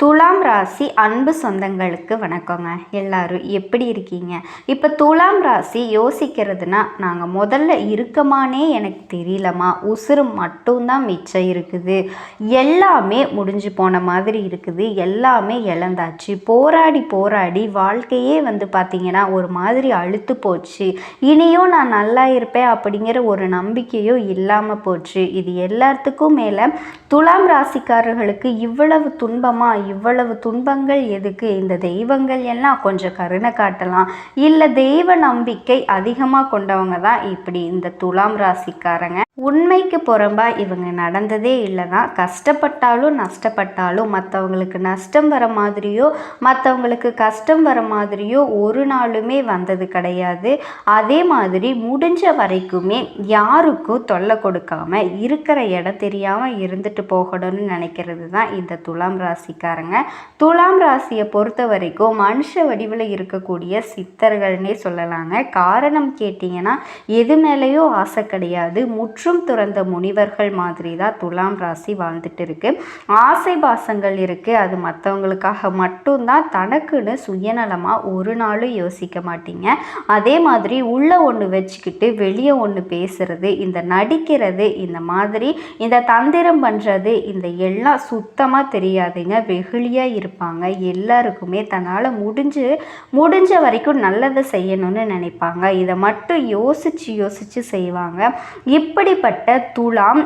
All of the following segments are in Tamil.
துலாம் ராசி அன்பு சொந்தங்களுக்கு வணக்கங்க. எல்லாரும் எப்படி இருக்கீங்க? இப்போ துலாம் ராசி யோசிக்கிறதுனா நாங்கள் முதல்ல இருக்கமானே எனக்கு தெரியலம்மா. உசுறு மட்டும்தான் மிச்சம் இருக்குது. எல்லாமே முடிஞ்சு போன மாதிரி இருக்குது. எல்லாமே இழந்தாச்சு. போராடி போராடி வாழ்க்கையே வந்து பார்த்திங்கன்னா ஒரு மாதிரி அழுத்து போச்சு. இனியும் நான் நல்லா இருப்பேன் அப்படிங்கிற ஒரு நம்பிக்கையோ இல்லாமல் போச்சு. இது எல்லாத்துக்கும் மேலே துலாம் ராசிக்காரர்களுக்கு இவ்வளவு துன்பமாக இவ்வளவு துன்பங்கள் எதுக்கு? இந்த தெய்வங்கள் எல்லாம் கொஞ்சம் கருணை காட்டலாம். இல்லை தெய்வ நம்பிக்கை அதிகமாக கொண்டவங்க தான் இப்படி இந்த துலாம் ராசிக்காரங்க. உண்மைக்கு புறம்பாக இவங்க நடந்ததே இல்லை தான் கஷ்டப்பட்டாலும் நஷ்டப்பட்டாலும் மற்றவங்களுக்கு நஷ்டம் வர மாதிரியோ மற்றவங்களுக்கு கஷ்டம் வர மாதிரியோ ஒரு நாளுமே வந்தது கிடையாது. அதே மாதிரி முடிஞ்ச வரைக்குமே யாருக்கும் தொல்லை கொடுக்காம இருக்கிற இடம் தெரியாமல் இருந்துட்டு போகணும்னு நினைக்கிறது தான் இந்த துலாம் ராசிக்காரங்க. துலாம் ராசியை பொறுத்த வரைக்கும் மனுஷ வடிவில் இருக்கக்கூடிய சித்தர்கள்னே சொல்லலாங்க. காரணம் கேட்டிங்கன்னா எது மேலேயோ ஆசை கிடையாது. முற்றும் துறந்த முனிவர்கள் மாதிரி தான் துலாம் ராசி வாழ்ந்துட்டு இருக்கு ஆசை பாசங்கள் இருக்குது அது மற்றவங்களுக்காக மட்டும்தான். தனக்குன்னு சுயநலமாக ஒரு நாளும் யோசிக்க மாட்டீங்க. அதே மாதிரி உள்ள ஒன்று வச்சுக்கிட்டு வெளியே ஒன்று பேசுறது இந்த நடிக்கிறது இந்த மாதிரி இந்த தந்திரம் பண்ணுறது இந்த எல்லாம் சுத்தமாக தெரியாதுங்க. வெகுளியாக இருப்பாங்க. எல்லாருக்குமே தன்னால் முடிஞ்சு முடிஞ்ச வரைக்கும் நல்லதை செய்யணும்னு நினைப்பாங்க. இதை மட்டும் யோசித்து யோசித்து செய்வாங்க. இப்படி இப்படிப்பட்ட துலாம்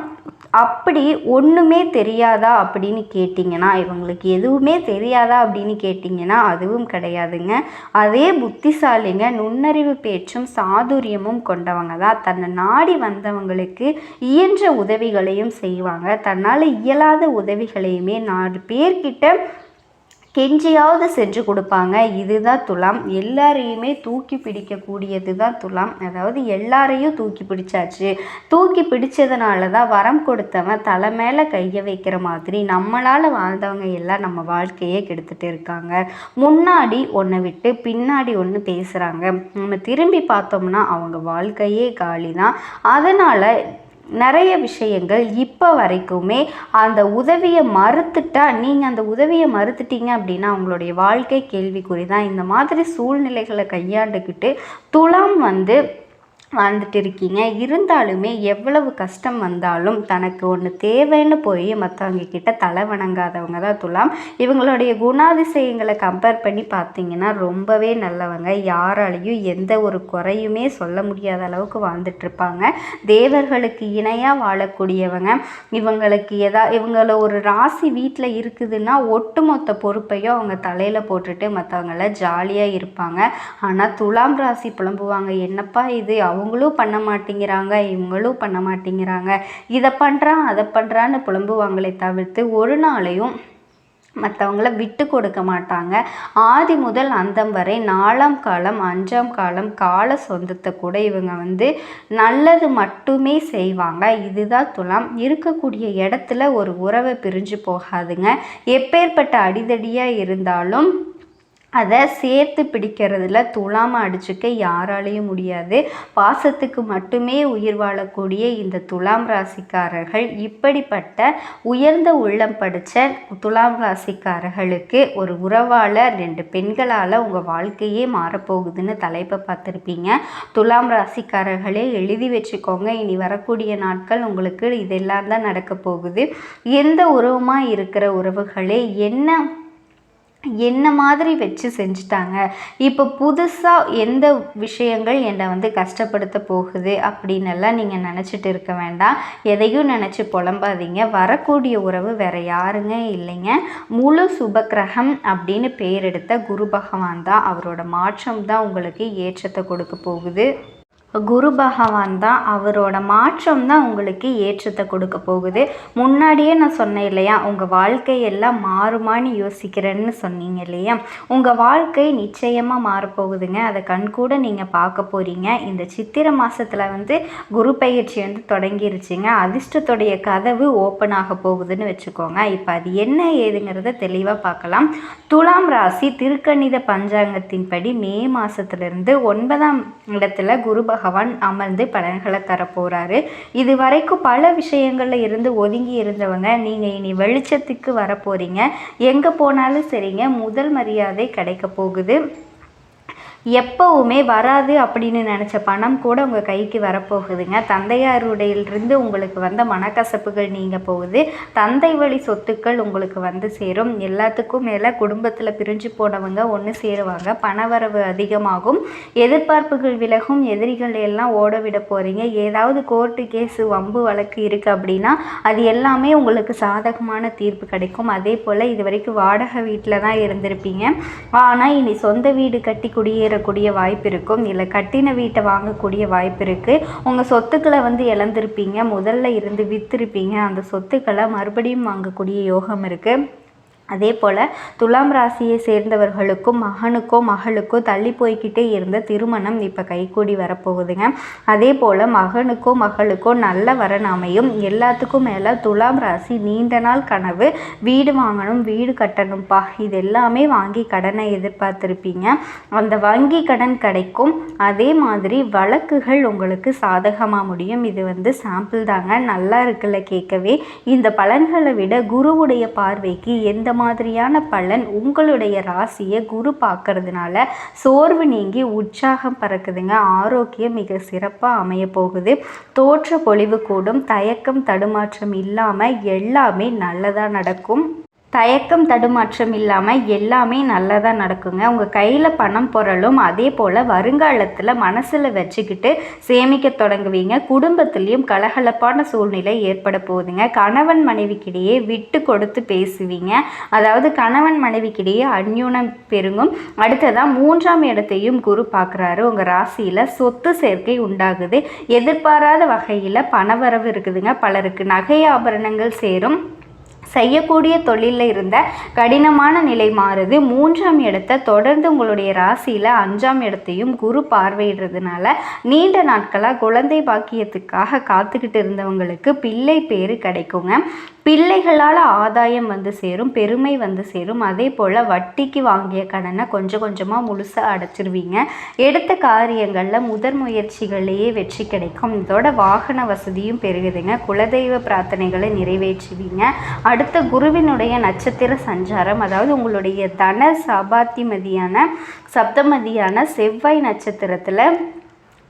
அப்படி ஒன்றுமே தெரியாதா அப்படின்னு கேட்டிங்கன்னா இவங்களுக்கு எதுவுமே தெரியாதா அப்படின்னு கேட்டிங்கன்னா அதுவும் கிடையாதுங்க. அதே புத்திசாலிங்க நுண்ணறிவு பேச்சும் சாதுரியமும் கொண்டவங்க தான். தன்னை நாடி வந்தவங்களுக்கு இயன்ற உதவிகளையும் செய்வாங்க. தன்னால் இயலாத உதவிகளையுமே நாலு பேர்கிட்ட கெஞ்சியாவது செஞ்சு கொடுப்பாங்க. இதுதான் துலாம். எல்லாரையுமே தூக்கி பிடிக்கக்கூடியது தான் துலாம். அதாவது எல்லாரையும் தூக்கி பிடிச்சாச்சு. தூக்கி பிடிச்சதுனால தான் வரம் கொடுத்தவன் தலை மேலே கையை வைக்கிற மாதிரி நம்மளால் வாழ்ந்தவங்க எல்லாம் நம்ம வாழ்க்கையே கெடுத்துட்டு இருக்காங்க. முன்னாடி ஒன்றை விட்டு பின்னாடி ஒன்று பேசுகிறாங்க நம்ம திரும்பி பார்த்தோம்னா அவங்க வாழ்க்கையே காலி தான் அதனால் நிறைய விஷயங்கள் இப்போ வரைக்குமே அந்த உதவியை மறுத்துட்டா நீங்கள் அந்த உதவியை மறுத்துட்டீங்க அப்படின்னா அவங்களுடைய வாழ்க்கை கேள்விக்குறி தான் இந்த மாதிரி சூழ்நிலைகளை கையாண்டுக்கிட்டு துலாம் வந்து வாழ்ந்துட்டு இருக்கீங்க இருந்தாலுமே எவ்வளவு கஷ்டம் வந்தாலும் தனக்கு ஒன்று தேவைன்னு போய் மற்றவங்க கிட்ட தலை வணங்காதவங்க தான் துலாம். இவங்களுடைய குணாதிசயங்களை கம்பேர் பண்ணி பார்த்தீங்கன்னா ரொம்பவே நல்லவங்க. யாராலையும் எந்த ஒரு குறையுமே சொல்ல முடியாத அளவுக்கு வாழ்ந்துட்டுருப்பாங்க. தேவர்களுக்கு இணையாக வாழக்கூடியவங்க. இவங்களுக்கு எதா இவங்கள ஒரு ராசி வீட்டில் இருக்குதுன்னா ஒட்டுமொத்த பொறுப்பையும் அவங்க தலையில் போட்டுட்டு மற்றவங்கள ஜாலியாக இருப்பாங்க. ஆனால் துலாம் ராசி புலம்புவாங்க. என்னப்பா இது? அவங்க அவங்களும் பண்ண மாட்டேங்கிறாங்க இவங்களும் பண்ண மாட்டேங்கிறாங்க. இதை பண்ணுறான் அதை பண்ணுறான்னு புலம்புவாங்களே தவிர்த்து ஒரு நாளையும் மற்றவங்கள விட்டு கொடுக்க மாட்டாங்க. ஆதி முதல் அந்தம் வரை நாலாம் காலம் அஞ்சாம் காலம் கால சொந்தத்தை கூட இவங்க வந்து நல்லது மட்டுமே செய்வாங்க. இதுதான் துலாம். இருக்கக்கூடிய இடத்துல ஒரு உறவை பிரிஞ்சு போகாதுங்க. எப்பேற்பட்ட அடிதடியாக இருந்தாலும் அதை சேர்த்து பிடிக்கிறதுல துலாம அடிச்சுக்க யாராலையும் முடியாது. பாசத்துக்கு மட்டுமே உயிர் வாழக்கூடிய இந்த துலாம் ராசிக்காரர்கள் இப்படிப்பட்ட உயர்ந்த உள்ளம் படித்த துலாம் ராசிக்காரர்களுக்கு ஒரு உறவால் ரெண்டு பெண்களால் உங்கள் வாழ்க்கையே மாறப்போகுதுன்னு தலைப்பை பார்த்துருப்பீங்க. துலாம் ராசிக்காரர்களே எழுதி வச்சுக்கோங்க. இனி வரக்கூடிய நாட்கள் உங்களுக்கு இதெல்லாம் தான் நடக்க போகுது. எந்த உறவுமாக இருக்கிற உறவுகளே என்ன என்ன மாதிரி வச்சு செஞ்சுட்டாங்க? இப்போ புதுசாக எந்த விஷயங்கள் என்னை வந்து கஷ்டப்படுத்த போகுது அப்படின்னெல்லாம் நீங்கள் நினச்சிட்டு இருக்க வேண்டாம். எதையும் நினச்சி புலம்பாதீங்க. வரக்கூடிய உறவு வேறு யாருங்க இல்லைங்க. முழு சுபக்கிரகம் அப்படின்னு பெயர் எடுத்த குரு பகவான் தான். அவரோட மாற்றம் தான் உங்களுக்கு ஏற்றத்தை கொடுக்க போகுது. குரு பகவான் தான் அவரோட மாற்றம் தான் உங்களுக்கு ஏற்றத்தை கொடுக்க போகுது. முன்னாடியே நான் சொன்னேன் இல்லையா உங்கள் வாழ்க்கையெல்லாம் மாறுமான்னு யோசிக்கிறேன்னு சொன்னீங்க இல்லையா? உங்கள் வாழ்க்கை நிச்சயமாக மாறப்போகுதுங்க. அதை கண்கூட நீங்கள் பார்க்க போகிறீங்க இந்த சித்திரை மாதத்தில் வந்து குரு பயிற்சி வந்து தொடங்கிருச்சுங்க. அதிர்ஷ்டத்துடைய கதவு ஓப்பன் ஆக போகுதுன்னு வச்சுக்கோங்க. இப்போ அது என்ன ஏதுங்கிறத தெளிவாக பார்க்கலாம். துலாம் ராசி திருக்கணித பஞ்சாங்கத்தின்படி மே மாதத்துலேருந்து ஒன்பதாம் இடத்துல குரு பகவான் பகவான் அமர்ந்து பலன்களை தரப்போகிறாரு இது வரைக்கும் பல விஷயங்களில் இருந்து ஒதுங்கி இருந்தவங்க நீங்கள் இனி வெளிச்சத்துக்கு வரப்போகிறீங்க எங்கே போனாலும் சரிங்க. முதல் மரியாதை கிடைக்க போகுது. எப்போவுமே வராது அப்படின்னு நினச்ச பணம் கூட உங்கள் கைக்கு வரப்போகுதுங்க. தந்தையாருடையிலிருந்து உங்களுக்கு வந்த மனக்கசப்புகள் நீங்க போகுது. தந்தை வழி சொத்துக்கள் உங்களுக்கு வந்து சேரும். எல்லாத்துக்கும் மேலே குடும்பத்தில் பிரிஞ்சு போனவங்க ஒன்று சேருவாங்க. பணவரவு அதிகமாகும். எதிர்பார்ப்புகள் விலகும். எதிரிகள் எல்லாம் ஓட விட போகிறீங்க ஏதாவது கோர்ட்டு கேஸு வம்பு வழக்கு இருக்குது அப்படின்னா அது எல்லாமே உங்களுக்கு சாதகமான தீர்ப்பு கிடைக்கும். அதே போல் இது வரைக்கும் வாடகை வீட்டில் தான் இருந்திருப்பீங்க. ஆனால் இனி சொந்த வீடு கட்டி குடியேற இழந்துடக்கூடிய வாய்ப்பு இருக்கும். இல்லை கட்டின வீட்டை வாங்கக்கூடிய வாய்ப்பு இருக்குது உங்கள் சொத்துக்களை வந்து இழந்திருப்பீங்க. முதல்ல இருந்து விற்றுருப்பீங்க அந்த சொத்துக்களை மறுபடியும் வாங்கக்கூடிய யோகம் இருக்குது அதே போல் துலாம் ராசியை சேர்ந்தவர்களுக்கும் மகனுக்கோ மகளுக்கோ தள்ளி போய்கிட்டே இருந்த திருமணம் இப்போ கைகூடி வரப்போகுதுங்க. அதே போல் மகனுக்கோ மகளுக்கோ நல்ல வரன் அமையும் எல்லாத்துக்கும் மேலே துலாம் ராசி நீண்ட நாள் கனவு வீடு வாங்கணும் வீடு கட்டணும்ப்பா இது எல்லாமே வாங்கி கடனை எதிர்பார்த்துருப்பீங்க. அந்த வங்கி கடன் கிடைக்கும். அதே மாதிரி வழக்குகள் உங்களுக்கு சாதகமாக முடியும். இது வந்து சாம்பிள் தாங்க. நல்லா இருக்குல்ல கேட்கவே. இந்த பலன்களை விட குருவுடைய பார்வைக்கு எந்த மாதிரியான பலன் உங்களுடைய ராசியை குரு பார்க்கறதுனால சோர்வு நீங்கி உற்சாகம் பறக்குதுங்க. ஆரோக்கியம் மிக சிறப்பாக அமைய போகுது. தோற்ற பொழிவு கூடும். தயக்கம் தடுமாற்றம் இல்லாமல் எல்லாமே நல்லதாக நடக்கும். தயக்கம் தடுமாற்றம் இல்லாமல் எல்லாமே நல்லதாக நடக்குங்க. உங்கள் கையில் பணம் பொருளும் அதே போல் வருங்காலத்தில் மனசில் வச்சுக்கிட்டு சேமிக்க தொடங்குவீங்க. குடும்பத்துலேயும் கலகலப்பான சூழ்நிலை ஏற்பட போகுதுங்க. கணவன் மனைவிக்கிடையே விட்டு கொடுத்து பேசுவீங்க. அதாவது கணவன் மனைவிக்கிடையே அந்யூனம் பெருங்கும் அடுத்ததாக மூன்றாம் இடத்தையும் குரு பார்க்குறாரு. உங்கள் ராசியில் சொத்து சேர்க்கை உண்டாகுது. எதிர்பாராத வகையில் பணவரவு இருக்குதுங்க. பலருக்கு நகை ஆபரணங்கள் சேரும். செய்யக்கூடிய தொழிலில் இருந்த கடினமான நிலை மாறுது. மூன்றாம் இடத்தை தொடர்ந்து உங்களுடைய ராசியில் அஞ்சாம் இடத்தையும் குரு பார்வையிடுறதுனால நீண்ட நாட்களாக குழந்தை பாக்கியத்துக்காக காத்துக்கிட்டு இருந்தவங்களுக்கு பிள்ளை பேர் கிடைக்குங்க. பிள்ளைகளால் ஆதாயம் வந்து சேரும் பெருமை வந்து சேரும். அதே போல் வட்டிக்கு வாங்கிய கடனை கொஞ்சம் கொஞ்சமாக முழுசாக அடைச்சிருவீங்க. எடுத்த காரியங்களில் முதற் முயற்சிகளையே வெற்றி கிடைக்கும். இதோட வாகன வசதியும் பெருகுதுங்க. குலதெய்வ பிரார்த்தனைகளை நிறைவேற்றுவீங்க. அடுத்த குருவினுடைய நட்சத்திர சஞ்சாரம் அதாவது உங்களுடைய தன சபாத்திமதியான சப்தமதியான செவ்வாய் நட்சத்திரத்தில்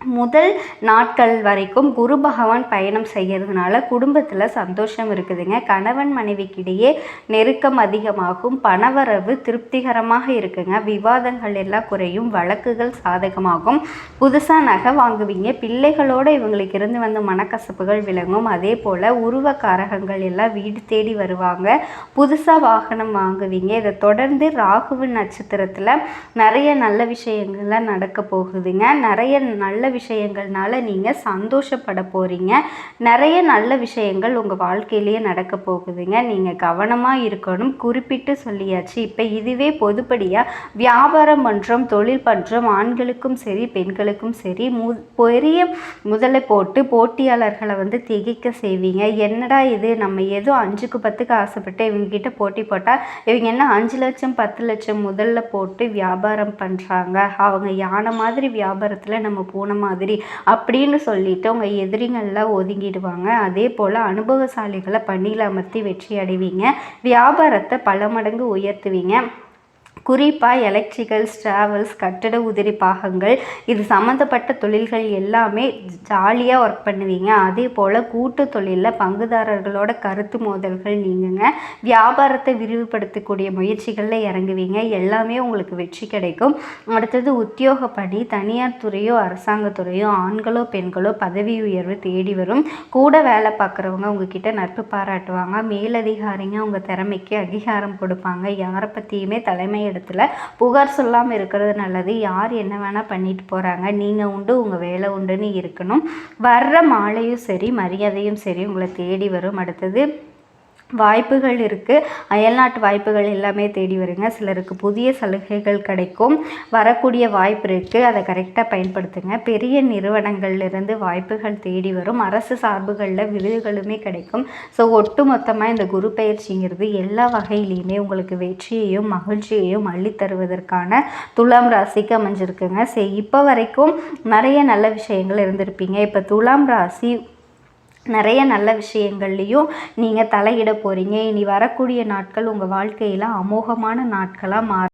முதல் நாட்கள் வரைக்கும் குரு பகவான் பயணம் செய்கிறதுனால குடும்பத்தில் சந்தோஷம் இருக்குதுங்க. கணவன் மனைவிக்கிடையே நெருக்கம் அதிகமாகும். பணவரவு திருப்திகரமாக இருக்குங்க. விவாதங்கள் எல்லாம் குறையும். வழக்குகள் சாதகமாகும். புதுசாக நகை வாங்குவீங்க. பிள்ளைகளோடு இவங்களுக்கு இருந்து வந்த மனக்கசப்புகள் விளங்கும். அதே போல் உருவக்காரகங்கள் எல்லாம் வீடு தேடி வருவாங்க. புதுசாக வாகனம் வாங்குவீங்க. இதை தொடர்ந்து ராகுவின் நட்சத்திரத்தில் நிறைய நல்ல விஷயங்கள்லாம் நடக்க போகுதுங்க. நிறைய நல்ல விஷயங்கள்னால நீங்கள் சந்தோஷப்பட போகிறீங்க நிறைய நல்ல விஷயங்கள் உங்கள் வாழ்க்கையிலேயே நடக்க போகுதுங்க. நீங்கள் கவனமாக இருக்கணும். குறிப்பிட்டு சொல்லியாச்சு. இப்போ இதுவே பொதுப்படியாக வியாபாரம் பண்ணுறோம் தொழில் பண்ணுறோம் ஆண்களுக்கும் சரி பெண்களுக்கும் சரி மு பெரிய முதலை போட்டு போட்டியாளர்களை வந்து திகைக்க செய்வீங்க. என்னடா இது? நம்ம ஏதோ அஞ்சுக்கு பத்துக்கு ஆசைப்பட்டு இவங்ககிட்ட போட்டி போட்டால் இவங்க என்ன அஞ்சு லட்சம் பத்து லட்சம் முதல்ல போட்டு வியாபாரம் பண்ணுறாங்க அவங்க யானை மாதிரி வியாபாரத்தில் நம்ம பூனை மாதிரி அப்படின்னு சொல்லிட்டு உங்கள் எதிரிங்கள்லாம் ஒதுங்கிடுவாங்க. அதே போல் அனுபவசாலிகளை பணியில் அமர்த்தி வெற்றி அடைவீங்க வியாபாரத்தை பல மடங்கு உயர்த்துவீங்க. குறிப்பாக எலக்ட்ரிக்கல்ஸ் ட்ராவல்ஸ் கட்டட உதிரி பாகங்கள் இது சம்மந்தப்பட்ட தொழில்கள் எல்லாமே ஜாலியாக ஒர்க் பண்ணுவீங்க. அதே போல் கூட்டு தொழிலில் பங்குதாரர்களோட கருத்து மோதல்கள் நீங்குங்க. வியாபாரத்தை விரிவுபடுத்தக்கூடிய முயற்சிகளில் இறங்குவீங்க. எல்லாமே உங்களுக்கு வெற்றி கிடைக்கும். அடுத்தது உத்தியோக பணி தனியார் துறையோ அரசாங்கத்துறையோ ஆண்களோ பெண்களோ பதவி உயர்வு தேடி வரும். கூட வேலை பார்க்குறவங்க உங்ககிட்ட நட்பு பாராட்டுவாங்க. மேலதிகாரிங்க உங்கள் திறமைக்கு அங்கீகாரம் கொடுப்பாங்க. யாரை பற்றியுமே தலைமை இடத்துல புகார் சொல்லாமல் இருக்கிறது நல்லது. யார் என்ன வேணால் பண்ணிட்டு போகிறாங்க நீங்கள் உண்டு உங்கள் வேலை உண்டுன்னு இருக்கணும். வர்ற மாலையும் சரி மரியாதையும் சரி உங்களை தேடி வரும். அடுத்தது வாய்ப்புகள் இருக்குது அயல்நாட்டு வாய்ப்புகள் எல்லாமே தேடி வருங்க. சிலருக்கு புதிய சலுகைகள் கிடைக்கும். வரக்கூடிய வாய்ப்பு இருக்குது அதை கரெக்டாக பயன்படுத்துங்க. பெரிய நிறுவனங்கள்லேருந்து வாய்ப்புகள் தேடி வரும். அரசு சார்புகளில் விருதுகளுமே கிடைக்கும். ஸோ ஒட்டு மொத்தமாக இந்த குரு பயிற்சிங்கிறது எல்லா வகையிலையுமே உங்களுக்கு வெற்றியையும் மகிழ்ச்சியையும் அள்ளித்தருவதற்கான துலாம் ராசிக்கு அமைஞ்சிருக்குங்க. சரி இப்போ வரைக்கும் நிறைய நல்ல விஷயங்கள் இருந்திருப்பீங்க. இப்போ துலாம் ராசி நிறைய நல்ல விஷயங்கள்லையும் நீங்கள் தலையிட போகிறீங்க இனி வரக்கூடிய நாட்கள் உங்கள் வாழ்க்கையில் அமோகமான நாட்களாக மாறும்